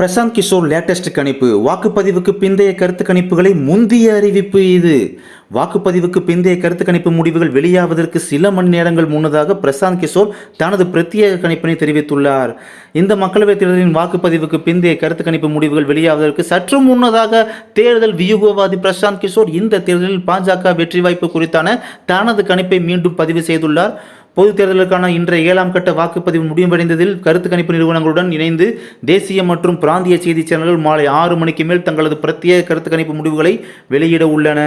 Prashanth Kishore latest கணிப்பு. வாக்குப்பதிவுக்கு பிந்தைய கருத்து கணிப்புகளை முந்திய அறிவிப்பு இது. வாக்குப்பதிவுக்கு பிந்தைய கருத்து கணிப்பு முடிவுகள் வெளியாவதற்கு சில மணி நேரங்கள் முன்னதாக பிரசாந்த் கிஷோர் தனது பிரத்யேக கணிப்பினை தெரிவித்துள்ளார். இந்த மக்களவைத் தேர்தலின் வாக்குப்பதிவுக்கு பிந்தைய கருத்து கணிப்பு முடிவுகள் வெளியாவதற்கு சற்று முன்னதாக தேர்தல் வியூகவாதி பிரசாந்த் கிஷோர் இந்த தேர்தலில் பாஜக வெற்றி வாய்ப்பு குறித்தான தனது கணிப்பை மீண்டும் பதிவு செய்துள்ளார். பொது தேர்தலுக்கான இன்றைய ஏழாம் கட்ட வாக்குப்பதிவு முடிவடைந்ததில் கருத்து கணிப்பு நிறுவனங்களுடன் இணைந்து தேசிய மற்றும் பிராந்திய செய்தி சேனல்கள் மாலை ஆறு மணிக்கு மேல் தங்களது பிரத்யேக கருத்து கணிப்பு முடிவுகளை வெளியிட உள்ளன.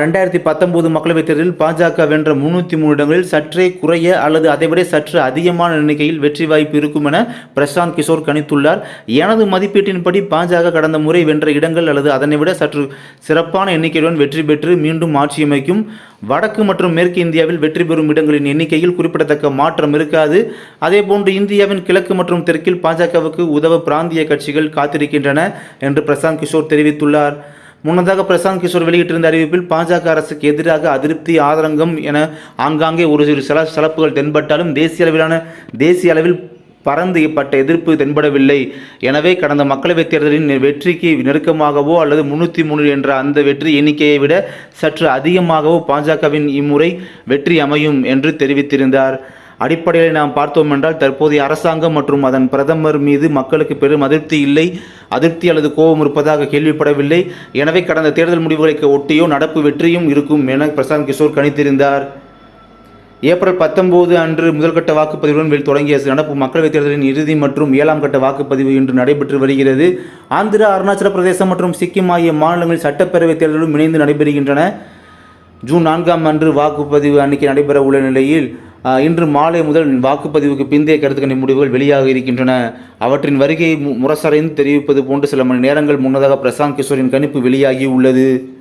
ரெண்டாயிரத்தி பத்தொம்போது மக்களவைத் தேர்தலில் பாஜக வென்ற முன்னூற்றி மூணு இடங்களில் சற்றே குறைய அல்லது அதைவிட சற்று அதிகமான எண்ணிக்கையில் வெற்றி வாய்ப்பு இருக்கும் என பிரசாந்த் கிஷோர் கணித்துள்ளார். எனது மதிப்பீட்டின்படி பாஜக கடந்த முறை வென்ற இடங்கள் அல்லது அதனை விட சற்று சிறப்பான எண்ணிக்கையுடன் வெற்றி பெற்று மீண்டும் ஆட்சியமைக்கும் வடக்கு மற்றும் மேற்கு இந்தியாவில் வெற்றி பெறும் இடங்களின் எண்ணிக்கையில் குறிப்பிடத்தக்க மாற்றம் இருக்காது. அதேபோன்று இந்தியாவின் கிழக்கு மற்றும் தெற்கில் பாஜகவுக்கு உதவ பிராந்திய கட்சிகள் காத்திருக்கின்றன என்று பிரசாந்த் கிஷோர் தெரிவித்துள்ளார். முன்னதாக பிரசாந்த் கிஷோர் வெளியிட்டிருந்த அறிவிப்பில் பாஜக அரசுக்கு எதிராக அதிருப்தி ஆதரங்கம் என ஆங்காங்கே ஒரு சிறு சில சிறப்புகள் தென்பட்டாலும் தேசிய அளவிலான தேசிய அளவில் பரந்துப்பட்ட எதிர்ப்பு தென்படவில்லை. எனவே கடந்த மக்களவைத் தேர்தலின் வெற்றிக்கு நெருக்கமாகவோ அல்லது முன்னூற்றி மூணு என்ற அந்த வெற்றி எண்ணிக்கையை விட சற்று அதிகமாகவோ பாஜகவின் இம்முறை வெற்றி அமையும் என்று தெரிவித்திருந்தார். அடிப்படையில் நாம் பார்த்தோம் என்றால் தற்போதைய அரசாங்கம் மற்றும் அதன் பிரதமர் மீது மக்களுக்கு பெரும் அதிருப்தி இல்லை. அதிருப்தி அல்லது கோபம் இருப்பதாக கேள்விப்படவில்லை. எனவே கடந்த தேர்தல் முடிவுகளை ஒட்டியோ நடப்பு வெற்றியும் இருக்கும் என பிரசாந்த் கிஷோர் கணித்திருந்தார். ஏப்ரல் பத்தொன்பது அன்று முதல்கட்ட வாக்குப்பதிவுடன் தொடங்கிய நடப்பு மக்களவைத் தேர்தலின் இறுதி மற்றும் ஏழாம் கட்ட வாக்குப்பதிவு இன்று நடைபெற்று வருகிறது. ஆந்திரா அருணாச்சல பிரதேசம் மற்றும் சிக்கிம் ஆகிய மாநிலங்களில் சட்டப்பேரவைத் தேர்தலும் இணைந்து நடைபெறுகின்றன. ஜூன் நான்காம் அன்று வாக்குப்பதிவு அன்னைக்கு நடைபெற உள்ள நிலையில் இன்று மாலை முதல் வாக்குப்பதிவுக்கு பிந்தைய கருத்துக்கணி முடிவுகள் வெளியாக இருக்கின்றன. அவற்றின் வருகையை முரசறைந்து தெரிவிப்பது போன்று சில மணி நேரங்கள் முன்னதாக பிரசாந்த் கிஷோரின் கணிப்பு வெளியாகி உள்ளது.